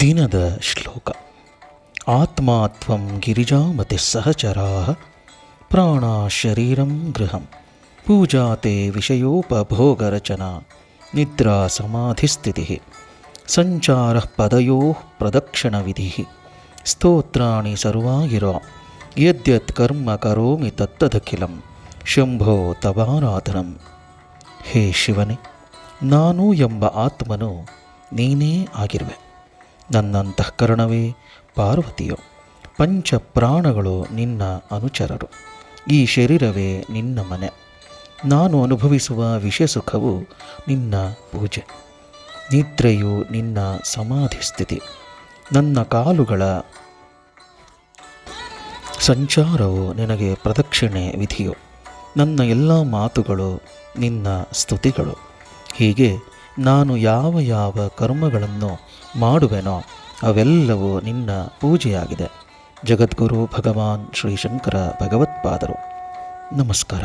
ದಿನದ ಶ್ಲೋಕ. ಆತ್ಮಾ ಗಿರಿಜಾ ಗಿರಿಜಾಮತಿ ಸಹಚರಾ ಪ್ರಾಣ ಶರೀರಂ ಗೃಹಂ. ಪೂಜಾತೆ ವಿಷಯೋಪಭೋಗರಚನಾ ನಿದ್ರಾ ಸಮಾಧಿಸ್ಥಿತಿ. ಸಂಚಾರ ಪದಯೋ ಪ್ರದಕ್ಷಿಣವಿಧಿ. ಸ್ತೋತ್ರಾಣಿ ಸರ್ವಾಗಿರೋ ಯದ್ಯತ್ ಕರ್ಮ ಕರೋಮಿ ತತ್ತದಖಿಲಂ. ಶಂಭೋ ತವಾರಾಧನಂ. ಹೇ ಶಿವನೇ, ನಾನು ಎಂಬ ಆತ್ಮನು ನೀನೇ ಆಗಿರುವೆ. ನನ್ನ ಅಂತಃಕರಣವೇ ಪಾರ್ವತಿಯು, ಪಂಚ ಪ್ರಾಣಗಳು ನಿನ್ನ ಅನುಚರರು. ಈ ಶರೀರವೇ ನಿನ್ನ ಮನೆ. ನಾನು ಅನುಭವಿಸುವ ವಿಷಯ ಸುಖವು ನಿನ್ನ ಪೂಜೆ. ನಿದ್ರೆಯು ನಿನ್ನ ಸಮಾಧಿ ಸ್ಥಿತಿ. ನನ್ನ ಕಾಲುಗಳ ಸಂಚಾರವು ನಿನಗೆ ಪ್ರದಕ್ಷಿಣೆ ವಿಧಿಯು. ನನ್ನ ಎಲ್ಲ ಮಾತುಗಳು ನಿನ್ನ ಸ್ತುತಿಗಳು. ಹೀಗೆ ನಾನು ಯಾವ ಯಾವ ಕರ್ಮಗಳನ್ನು ಮಾಡುವೆನೋ ಅವೆಲ್ಲವೂ ನಿನ್ನ ಪೂಜೆಯಾಗಿದೆ. ಜಗದ್ಗುರು ಭಗವಾನ್ ಶ್ರೀ ಶಂಕರ ಭಗವತ್ಪಾದರು. ನಮಸ್ಕಾರ.